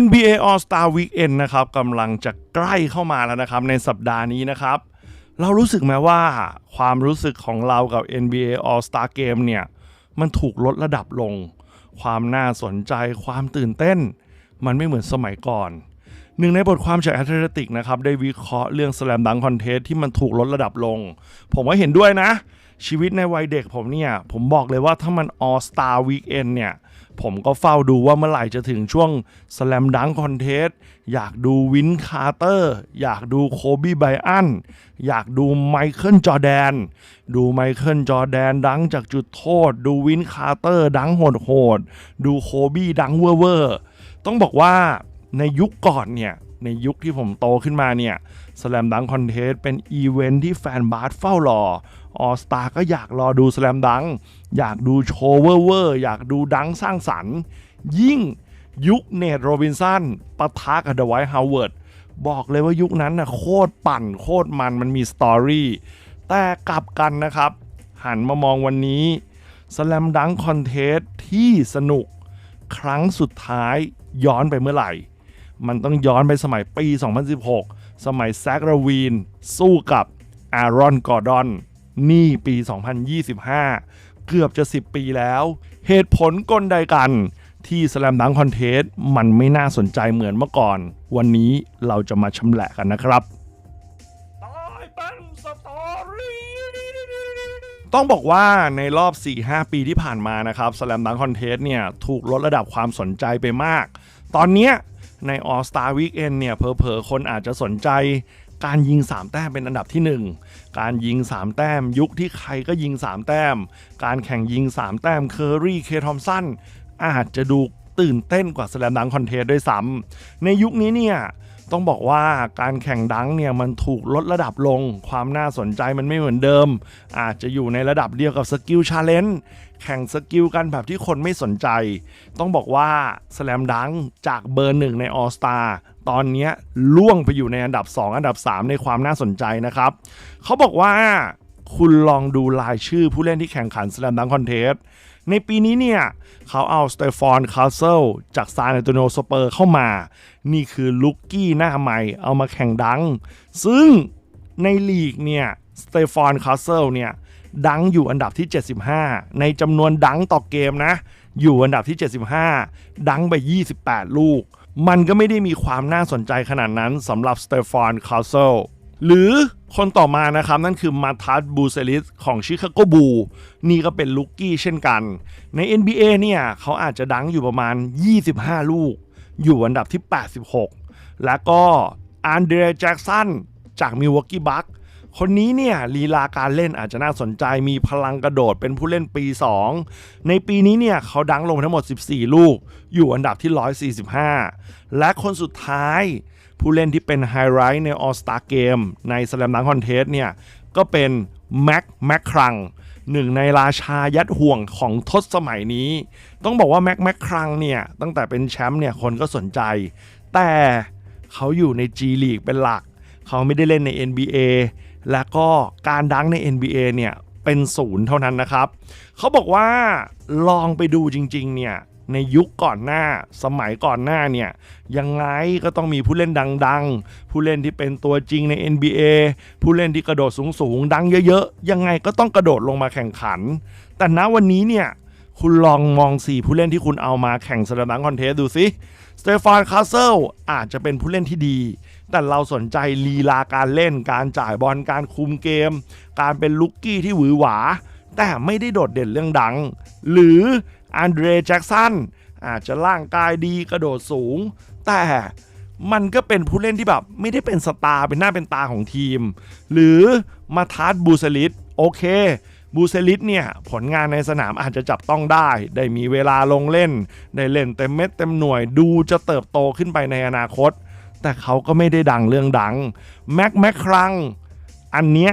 NBA All Star Weekend นะครับกำลังจะใกล้เข้ามาแล้วนะครับในสัปดาห์นี้นะครับ เรารู้สึกไหมว่าความรู้สึกของเรากับ NBA All Star Game เนี่ยมันถูกลดระดับลง ความน่าสนใจความตื่นเต้น มันไม่เหมือนสมัยก่อน หนึ่งในบทความจาก Athletic นะครับได้วิเคราะห์เรื่อง Slam Dunk Contest ที่มันถูกลดระดับลง ผมว่าเห็นด้วยนะ ชีวิตในวัยเด็กผมเนี่ยผมบอกเลยว่าถ้ามัน All Star Weekend เนี่ย ผมก็เฝ้าดูว่าเมื่อไหร่จะถึงช่วง Slam Dunk Contest อยากดูวินคาร์เตอร์ อยากดูโคบีไบอัน อยากดูไมเคิลจอแดน ดูไมเคิลจอแดนดังจากจุดโทษ ดูวินคาร์เตอร์ดังโหดโหดดูโคบีดังเวอร์เวอร์ต้องบอกว่าในยุคก่อนเนี่ยในยุคที่ผมโตขึ้นมาเนี่ยสแลมดังคอนเทสเป็นอีเวนท์ที่แฟนบาสเฝ้ารอ ออสตาก็อยากรอดูสแลมดัง อยากดูโชว์เวอร์เวอร์อยากดูดังสร้างสรรค์ ยิ่งยุคเนทโรบินสันปะทะกับเดไวท์ฮาวเวิร์ดบอกเลยว่ายุคนั้นนะโคตรปั่นโคตรมันมันมีสตอรี่แต่กลับกันนะครับ หันมามองวันนี้สแลมดังคอนเทสที่สนุกครั้งสุดท้ายย้อนไปเมื่อไหร่ มันต้องย้อนไปสมัยปี 2016 สมัยแซกราวีน สู้กับอารอนกอร์ดอน นี่ปี 2025 เกือบจะ 10 ปีแล้ว เหตุผลกลใดกันที่สแลมดังคอนเทสมันไม่น่าสนใจเหมือนเมื่อก่อน วันนี้เราจะมาชำแหละกันนะครับตายเป็นสตอรี่ต้องบอกว่าในรอบ 4-5 ปีที่ผ่านมานะครับ Slam Dunk Contest เนี่ยถูกลดระดับความสนใจไปมาก ตอนเนี้ยใน All Star Weekend เนี่ยเพอๆคนอาจจะสนใจ การยิง 3 แต้มเป็นอันดับที่ 1 การยิง 3 แต้ม ยุคที่ใครก็ยิง 3 แต้ม การแข่งยิง 3 แต้มเคอรี่เคทอมสันอาจจะดูตื่นเต้นกว่า Slam Dunk Contest ด้วยซ้ำในยุคนี้เนี่ย ต้องบอกว่าการแข่งดังเนี่ยมันถูกลดระดับลง ความน่าสนใจมันไม่เหมือนเดิม อาจจะอยู่ในระดับเดียวกับสกิลชาเลนจ์แข่งสกิลกันแบบที่คนไม่สนใจ ต้องบอกว่าสแลมดังจากเบอร์หนึ่งในออสตาตอนนี้ล่วงไปอยู่ในอันดับ 2 อันดับ 3 ในความน่าสนใจนะครับ เขาบอกว่าคุณลองดูรายชื่อผู้เล่นที่แข่งขันสแลมดังคอนเทส ในปีนี้เนี่ยเขาเอาสเตฟานคาสเซิลจากซานอันโตนิโอสเปอร์เข้ามา นี่คือลุกกี้หน้าใหม่เอามาแข่งดัง ซึ่งในลีกเนี่ยสเตฟานคาสเซิลเนี่ยดังอยู่อันดับที่ 75 ในจำนวนดังต่อเกมนะ อยู่อันดับที่ 75 ดังไป 28 ลูก มันก็ไม่ได้มีความน่าสนใจขนาดนั้นสำหรับสเตฟานคาสเซิล หรือคนต่อมานะครับ นั่นคือมาทัสบูเซลิสของชิคาโกบู นี่ก็เป็นลุกกี้เช่นกัน ใน NBA เนี่ยเขาอาจจะดังอยู่ประมาณ 25 ลูก อยู่อันดับที่ 86 แล้วก็อันเดรแจ็กสันจากมิวอกกี้บัค คนนี้เนี่ยลีลาการเล่นอาจจะน่าสนใจมีพลังกระโดดเป็นผู้เล่นปี 2 ในปีนี้เนี่ยเขาดังลงทั้งหมด 14 ลูก อยู่อันดับที่ 145 และคนสุดท้าย ผู้เล่นที่เป็นไฮไลท์ใน All Star Game ใน Slam Dunk Contest เนี่ยก็เป็นแม็กแม็กครังหนึ่งในราชายัดห่วงของทศสมัยนี้ ต้องบอกว่าแม็กแม็กครังเนี่ยตั้งแต่เป็นแชมป์เนี่ยคนก็สนใจ แต่เขาอยู่ใน G League เป็นหลัก เขาไม่ได้เล่นใน NBA และก็การดังใน NBA เนี่ยเป็นศูนย์เท่านั้นนะครับ เขาบอกว่าลองไปดูจริงๆเนี่ยในยุคก่อนหน้าสมัยก่อนหน้าเนี่ยยังไงก็ต้องมีผู้เล่นดังๆ ผู้เล่นที่เป็นตัวจริงใน NBA ผู้เล่นที่กระโดดสูงๆ ดังเยอะๆ ยังไงก็ต้องกระโดดลงมาแข่งขัน แต่ณวันนี้เนี่ยคุณลองมอง 4 ผู้เล่นที่คุณเอามาแข่งสแลมคอนเทสดูสิสเตฟานคาสเซิลอาจจะเป็นผู้เล่นที่ดี แต่เราสนใจลีลาการเล่น การจ่ายบอลการคุมเกม การเป็นลุกกี้ที่หวือหวา แต่ไม่ได้โดดเด่นเรื่องดัง หรืออันเดรแจ็กสันอาจจะร่างกายดีกระโดดสูง แต่มันก็เป็นผู้เล่นที่แบบ ไม่ได้เป็นสตาร์เป็นหน้าเป็นตาของทีม หรือมาทัสบูเซลิสโอเคบูเซลิสเนี่ย ผลงานในสนามอาจจะจับต้องได้ ได้มีเวลาลงเล่น ได้เล่นเต็มเม็ดเต็มหน่วยดูจะเติบโตขึ้นไปในอนาคต แต่เขาก็ไม่ได้ดังเรื่องดัง แม็กแม็กครัง อันเนี้ย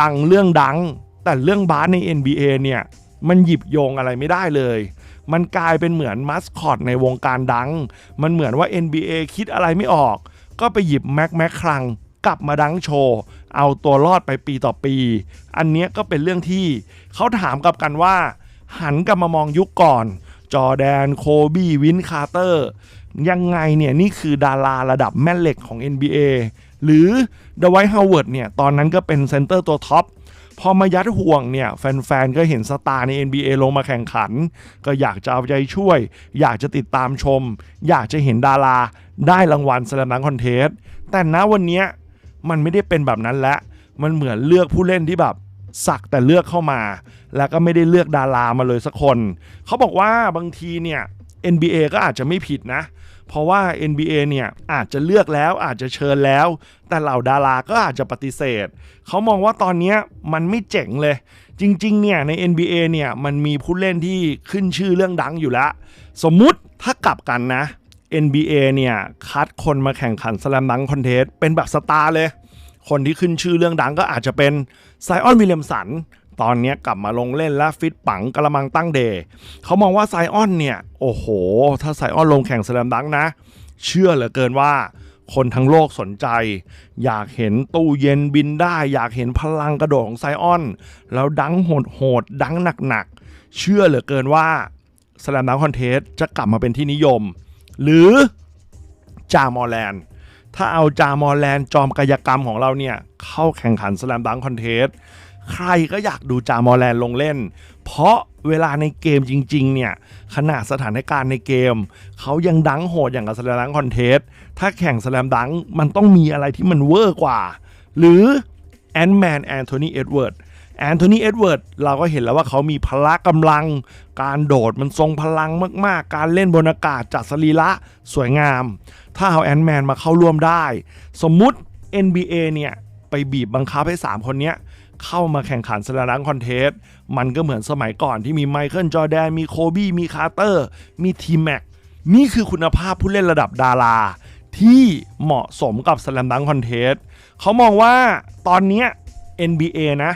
ดังเรื่องดัง แต่เรื่องบาสใน NBA เนี่ยมันหยิบโยงอะไรไม่ได้เลย มันกลายเป็นเหมือนมัสคอตในวงการดัง มันเหมือนว่า NBA คิดอะไรไม่ออก ก็ไปหยิบแม็กแม็กครังกลับมาดังโชว์เอาตัวรอดไปปีต่อปี อันเนี้ยก็เป็นเรื่องที่เขาถามกับกันว่า หันกลับมามองยุคก่อน จอแดนโคบี้วินคาร์เตอร์ ยังไงเนี่ยนี่คือดาราระดับแม่เหล็กของ NBA หรือดไวท์ฮาวเวิร์ดเนี่ยตอนนั้นก็เป็นเซนเตอร์ตัวท็อปพอมายัดห่วงเนี่ยแฟนๆ ก็เห็นสตาร์ใน NBA ลงมาแข่งขัน ก็อยากจะเอาใจช่วย อยากจะติดตามชม อยากจะเห็นดารา ได้รางวัลสแลมดังคอนเทสแต่ณวันนี้มันไม่ได้เป็นแบบนั้นแล้วมันเหมือนเลือกผู้เล่นที่แบบสักแต่เลือกเข้ามา แล้วก็ไม่ได้เลือกดารามาเลยสักคน เขาบอกว่าบางทีเนี่ย NBA ก็อาจจะไม่ผิดนะเพราะว่า NBA เนี่ยอาจจะเลือกแล้วอาจจะเชิญแล้ว แต่เหล่าดาราก็อาจจะปฏิเสธ เขามองว่าตอนนี้มันไม่เจ๋งเลย จริง ๆ เนี่ยใน NBA เนี่ยมันมีผู้เล่นที่ขึ้นชื่อเรื่องดังอยู่แล้ว สมมุติถ้ากลับกันนะ NBA เนี่ยคัดคนมาแข่งขันสแลมดังคอนเทสเป็นแบบสตาร์เลย คนที่ขึ้นชื่อเรื่องดังก็อาจจะเป็นไซออนวิลเลียมสัน ตอนนี้กลับมาลงเล่นและฟิตปังกระมังตั้งเดย์เขามองว่าไซออนเนี่ย โอ้โห ถ้าไซออนลงแข่งสแลมดังนะ เชื่อเหลือเกินว่าคนทั้งโลกสนใจ อยากเห็นตู้เย็นบินได้ อยากเห็นพลังกระโดดของไซออน แล้วดังโหดโหดดังหนักๆ เชื่อเหลือเกินว่าสแลมดังคอนเทสจะกลับมาเป็นที่นิยม หรือจามอแลนด์ถ้าเอาจามอแลนด์จอมกายกรรมของเราเนี่ย เข้าแข่งขันสแลมดังคอนเทส ใครก็อยากดูจามอแลนด์ลงเล่น เพราะเวลาในเกมจริง ๆ เนี่ย ขนาดสถานการณ์ในเกม เขายังดังโหดอย่างกับสแลมดังคอนเทสถ้าแข่งสแลมดังมันต้องมีอะไรที่มันเวอร์กว่า หรือแอนแมนแอนโทนีเอ็ดเวิร์ดแอนโทนีเอ็ดเวิร์ดเราก็เห็นแล้วว่าเขามีพละกำลัง การโดดมันทรงพลังมากๆ การเล่นบนอากาศจัดสรีระสวยงาม ถ้าเอาแอนแมนมาเข้าร่วมได้ สมมุติ NBA เนี่ย ไปบีบบังคับให้ 3 คนเนี้ย เข้ามาแข่งขันสแลมดังคอนเทสมันก็เหมือนสมัยก่อนที่มีไมเคิลจอร์แดน มีโคบี้ มีคาร์เตอร์ มีทีแม็ก นี่คือคุณภาพผู้เล่นระดับดารา ที่เหมาะสมกับสแลมดังคอนเทสเขามองว่าตอนนี้ NBA นะ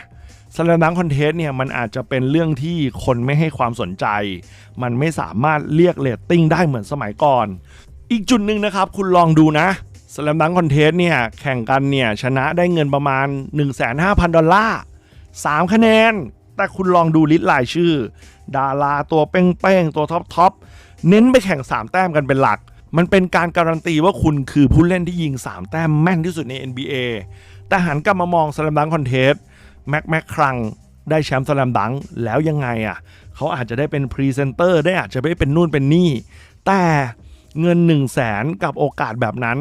สแลมดังคอนเทสเนี่ยมันอาจจะเป็นเรื่องที่คนไม่ให้ความสนใจ มันไม่สามารถเรียกเรตติ้งได้เหมือนสมัยก่อน อีกจุดหนึ่งนะครับ คุณลองดูนะ สแลมดังคอนเทสเนี่ย แข่งกันเนี่ย ชนะได้เงินประมาณ 15,000 ดอลลาร์ 3 คะแนน แต่คุณลองดูลิสต์รายชื่อ ดาราตัวเป้งๆ ตัวท็อปๆ เน้นไปแข่ง 3 แต้มกันเป็นหลัก มันเป็นการการันตีว่าคุณคือผู้เล่นที่ยิง 3 แต้มแม่นที่สุดใน NBA แต่หันกลับมามองสแลมดังคอนเทสแม็กแม็กครังได้แชมป์สแลมดังแล้วยังไงอะเขาอาจจะได้เป็นพรีเซนเตอร์ได้อาจจะไม่เป็นนู่นเป็นนี่ แต่ เงิน 1 0 0 0 0แสนกับโอกาสแบบนั้น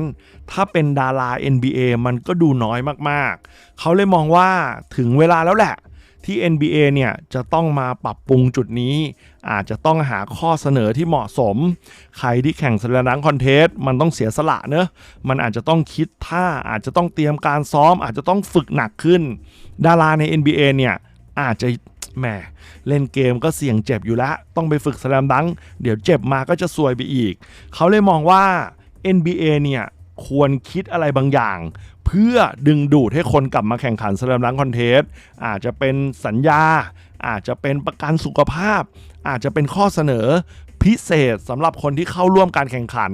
ถ้าเป็นดารา NBA มันก็ดูน้อยมากๆ เขาเลยมองว่าถึงเวลาแล้วแหละ ที่ NBA เนี่ยจะต้องมาปรับปรุงจุดนี้ อาจจะต้องหาข้อเสนอที่เหมาะสม ใครที่แข่งสแลมดังคอนเทสต์มันต้องเสียสละเนอะมันอาจจะต้องคิดท่าอาจจะต้องเตรียมการซ้อม อาจจะต้องฝึกหนักขึ้น ดาราใน NBA เนี่ยอาจจะ แหมเล่นเกมก็เสี่ยงเจ็บอยู่แล้วต้องไปฝึกสแลมดังเดี๋ยวเจ็บมาก็จะซวยไปอีก เขาเลยมองว่า NBA เนี่ยควรคิดอะไรบางอย่าง เพื่อดึงดูดให้คนกลับมาแข่งขันสแลมดังคอนเทสอาจจะเป็นสัญญา อาจจะเป็นประกันสุขภาพ อาจจะเป็นข้อเสนอพิเศษสำหรับคนที่เข้าร่วมการแข่งขัน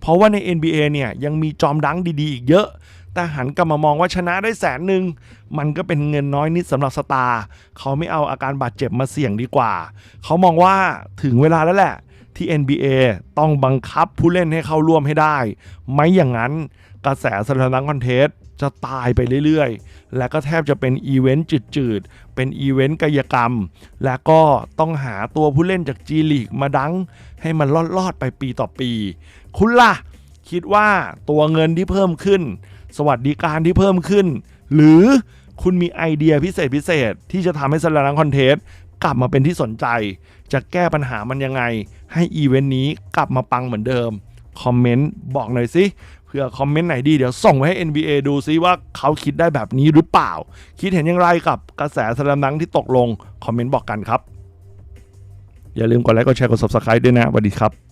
เพราะว่าใน NBA เนี่ยยังมีจอมดังดีๆ อีกเยอะ แต่หันกลับมามองว่าชนะได้แสนหนึ่งมันก็เป็นเงินน้อยนิดสำหรับสตาร์เขาไม่เอาอาการบาดเจ็บมาเสี่ยงดีกว่า เขามองว่าถึงเวลาแล้วแหละ ที่ NBA ต้องบังคับผู้เล่นให้เข้าร่วมให้ได้ ไม่อย่างนั้นกระแสสถานังคอนเทสจะตายไปเรื่อยๆ และก็แทบจะเป็นอีเวนต์จืดๆ เป็นอีเวนต์กายกรรม และก็ต้องหาตัวผู้เล่นจากจีลีกมาดัง ให้มันรอดๆไปปีต่อปี คุณล่ะ คิดว่าตัวเงินที่เพิ่มขึ้น สวัสดิการที่เพิ่มขึ้น หรือคุณมีไอเดียพิเศษพิเศษ ที่จะทำให้สแลนังคอนเทสกลับมาเป็นที่สนใจ จะแก้ปัญหามันยังไง ให้อีเวนต์นี้กลับมาปังเหมือนเดิม คอมเมนต์บอกหน่อยสิเผื่อคอมเมนต์ไหนดีเดี๋ยวส่งไว้ให้ NBA ดูซิว่าเขาคิดได้แบบนี้หรือเปล่า คิดเห็นอย่างไรกับกระแสสแลมดังที่ตกลง คอมเมนต์บอกกันครับ อย่าลืมกดไลค์กดแชร์กด subscribe ด้วยนะสวัสดีครับ